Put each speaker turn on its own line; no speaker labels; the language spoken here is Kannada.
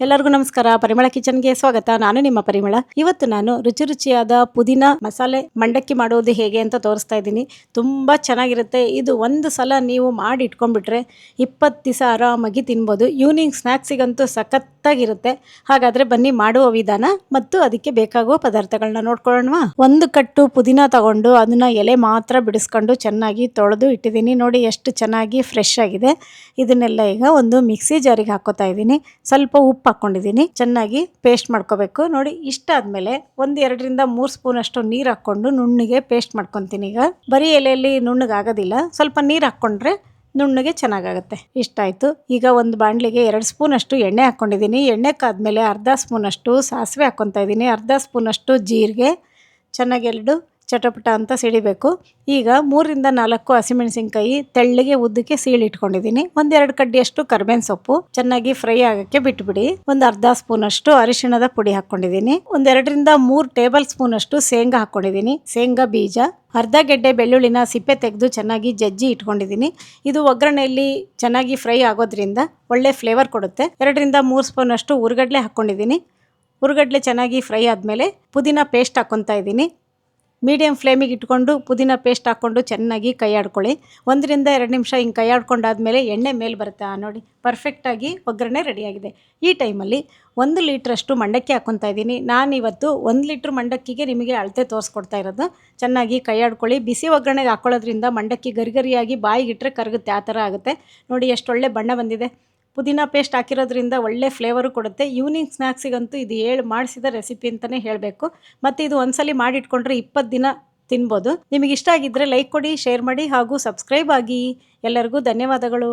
ಎಲ್ಲರಿಗೂ ನಮಸ್ಕಾರ. ಪರಿಮಳ ಕಿಚನ್ಗೆ ಸ್ವಾಗತ. ನಾನು ನಿಮ್ಮ ಪರಿಮಳ. ಇವತ್ತು ನಾನು ರುಚಿ ರುಚಿಯಾದ ಪುದೀನ ಮಸಾಲೆ ಮಂಡಕ್ಕಿ ಮಾಡೋದು ಹೇಗೆ ಅಂತ ತೋರಿಸ್ತಾ ಇದ್ದೀನಿ. ತುಂಬ ಚೆನ್ನಾಗಿರುತ್ತೆ. ಇದು ಒಂದು ಸಲ ನೀವು ಮಾಡಿ ಇಟ್ಕೊಂಡ್ಬಿಟ್ರೆ ಇಪ್ಪತ್ತು ದಿವಸ ಆರಾಮಾಗಿ ತಿನ್ಬೋದು. ಈವ್ನಿಂಗ್ ಸ್ನ್ಯಾಕ್ಸಿಗಂತೂ ಸಖತ್ತಾಗಿರುತ್ತೆ ಹಾಗಾದರೆ ಬನ್ನಿ ಮಾಡುವ ವಿಧಾನ ಮತ್ತು ಅದಕ್ಕೆ ಬೇಕಾಗುವ ಪದಾರ್ಥಗಳನ್ನ ನೋಡ್ಕೊಳ್ಳೋಣ ಒಂದು ಕಟ್ಟು ಪುದೀನ ತಗೊಂಡು ಅದನ್ನ ಎಲೆ ಮಾತ್ರ ಬಿಡಿಸ್ಕೊಂಡು ಚೆನ್ನಾಗಿ ತೊಳೆದು ಇಟ್ಟಿದ್ದೀನಿ. ನೋಡಿ ಎಷ್ಟು ಚೆನ್ನಾಗಿ ಫ್ರೆಶ್ ಆಗಿದೆ. ಇದನ್ನೆಲ್ಲ ಈಗ ಒಂದು ಮಿಕ್ಸಿ ಜಾರಿಗೆ ಹಾಕೋತಾ ಇದ್ದೀನಿ. ಸ್ವಲ್ಪ ಉಪ್ಪು ಹಾಕ್ಕೊಂಡಿದ್ದೀನಿ. ಚೆನ್ನಾಗಿ ಪೇಸ್ಟ್ ಮಾಡ್ಕೋಬೇಕು. ನೋಡಿ ಇಷ್ಟ ಆದಮೇಲೆ ಒಂದು ಎರಡರಿಂದ ಮೂರು ಸ್ಪೂನ್ ಅಷ್ಟು ನೀರು ಹಾಕ್ಕೊಂಡು ನುಣ್ಣಗೆ ಪೇಸ್ಟ್ ಮಾಡ್ಕೊತೀನಿ ಈಗ. ಬರೀ ಎಲೆಯಲ್ಲಿ ನುಣ್ಣಗೆ ಆಗೋದಿಲ್ಲ ಸ್ವಲ್ಪ ನೀರು ಹಾಕ್ಕೊಂಡ್ರೆ ನುಣ್ಣಗೆ ಚೆನ್ನಾಗಾಗುತ್ತೆ. ಇಷ್ಟ ಆಯಿತು. ಈಗ ಒಂದು ಬಾಣಲಿಗೆ ಎರಡು ಸ್ಪೂನ್ ಅಷ್ಟು ಎಣ್ಣೆ ಹಾಕ್ಕೊಂಡಿದ್ದೀನಿ ಎಣ್ಣೆ ಕಾದ್ಮೇಲೆ ಅರ್ಧ ಸ್ಪೂನ್ ಅಷ್ಟು ಸಾಸಿವೆ ಹಾಕ್ಕೊತಾ ಇದ್ದೀನಿ. ಅರ್ಧ ಸ್ಪೂನ್ ಅಷ್ಟು ಜೀರಿಗೆ. ಚೆನ್ನಾಗಿ ಎರಡು ಚಟಪಟ ಅಂತ ಸಿಡಿಬೇಕು. ಈಗ ಮೂರರಿಂದ ನಾಲ್ಕು ಹಸಿಮೆಣಸಿನ್ಕಾಯಿ ತೆಳ್ಳಗೆ ಉದ್ದಕ್ಕೆ ಸೀಳಿಟ್ಕೊಂಡಿದ್ದೀನಿ. ಒಂದೆರಡು ಕಡ್ಡಿಯಷ್ಟು ಕರ್ಬೇವಿನ ಸೊಪ್ಪು ಚೆನ್ನಾಗಿ ಫ್ರೈ ಆಗಕ್ಕೆ ಬಿಟ್ಬಿಡಿ. ಒಂದು ಅರ್ಧ ಸ್ಪೂನ್ ಅಷ್ಟು ಅರಿಶಿಣದ ಪುಡಿ ಹಾಕ್ಕೊಂಡಿದ್ದೀನಿ. ಒಂದೆರಡರಿಂದ ಮೂರು ಟೇಬಲ್ ಸ್ಪೂನ್ ಅಷ್ಟು ಶೇಂಗಾ ಹಾಕ್ಕೊಂಡಿದ್ದೀನಿ. ಶೇಂಗಾ ಬೀಜ, ಅರ್ಧ ಗೆಡ್ಡೆ ಬೆಳ್ಳುಳ್ಳಿನ ಸಿಪ್ಪೆ ತೆಗೆದು ಚೆನ್ನಾಗಿ ಜಜ್ಜಿ ಇಟ್ಕೊಂಡಿದ್ದೀನಿ. ಇದು ಒಗ್ಗರಣೆಯಲ್ಲಿ ಚೆನ್ನಾಗಿ ಫ್ರೈ ಆಗೋದ್ರಿಂದ ಒಳ್ಳೆ ಫ್ಲೇವರ್ ಕೊಡುತ್ತೆ. ಎರಡರಿಂದ ಮೂರು ಸ್ಪೂನ್ ಅಷ್ಟು ಉರ್ಗಡ್ಲೆ ಹಾಕ್ಕೊಂಡಿದ್ದೀನಿ. ಉರ್ಗಡ್ಲೆ ಚೆನ್ನಾಗಿ ಫ್ರೈ ಆದಮೇಲೆ ಪುದೀನ ಪೇಸ್ಟ್ ಹಾಕ್ಕೊತಾ ಇದ್ದೀನಿ. ಮೀಡಿಯಮ್ ಫ್ಲೇಮಿಗೆ ಇಟ್ಕೊಂಡು ಪುದೀನ ಪೇಸ್ಟ್ ಹಾಕ್ಕೊಂಡು ಚೆನ್ನಾಗಿ ಕೈ ಆಡ್ಕೊಳ್ಳಿ ಒಂದರಿಂದ ಎರಡು ನಿಮಿಷ ಹಿಂಗೆ ಕೈ ಆಡ್ಕೊಂಡಾದ್ಮೇಲೆ ಎಣ್ಣೆ ಮೇಲೆ ಬರುತ್ತೆ. ನೋಡಿ ಪರ್ಫೆಕ್ಟಾಗಿ ಒಗ್ಗರಣೆ ರೆಡಿಯಾಗಿದೆ ಈ ಟೈಮಲ್ಲಿ ಒಂದು ಲೀಟ್ರಷ್ಟು ಮಂಡಕ್ಕಿ ಹಾಕ್ಕೊತಾ ಇದ್ದೀನಿ. ನಾನಿವತ್ತು ಒಂದು ಲೀಟ್ರ್ ಮಂಡಕ್ಕಿಗೆ ನಿಮಗೆ ಅಳತೆ ತೋರಿಸ್ಕೊಡ್ತಾ ಇರೋದು. ಚೆನ್ನಾಗಿ ಕೈ ಆಡ್ಕೊಳ್ಳಿ ಬಿಸಿ ಒಗ್ಗರಣೆಗೆ ಹಾಕ್ಕೊಳ್ಳೋದ್ರಿಂದ ಮಂಡಕ್ಕಿ ಗರಿಗರಿಯಾಗಿ ಬಾಯಿಗಿಟ್ರೆ ಕರಗುತ್ತೆ. ಆ ಥರ ಆಗುತ್ತೆ. ನೋಡಿ, ಎಷ್ಟೊಳ್ಳೆ ಬಣ್ಣ ಬಂದಿದೆ. ಪುದೀನ ಪೇಸ್ಟ್ ಹಾಕಿರೋದ್ರಿಂದ ಒಳ್ಳೆ ಫ್ಲೇವರು ಕೊಡುತ್ತೆ. ಈವ್ನಿಂಗ್ ಸ್ನ್ಯಾಕ್ಸಿಗಂತೂ ಇದು ಹೇಳಿ ಮಾಡಿಸಿದ ರೆಸಿಪಿ ಅಂತಲೇ ಹೇಳಬೇಕು. ಮತ್ತು ಇದು ಒಂದ್ಸಲಿ ಮಾಡಿಟ್ಕೊಂಡ್ರೆ ಇಪ್ಪತ್ತು ದಿನ ತಿನ್ಬೋದು. ನಿಮಗೆ ಇಷ್ಟ ಆಗಿದ್ದರೆ ಲೈಕ್ ಕೊಡಿ ಶೇರ್ ಮಾಡಿ ಹಾಗೂ ಸಬ್ಸ್ಕ್ರೈಬ್ ಆಗಿ. ಎಲ್ಲರಿಗೂ ಧನ್ಯವಾದಗಳು.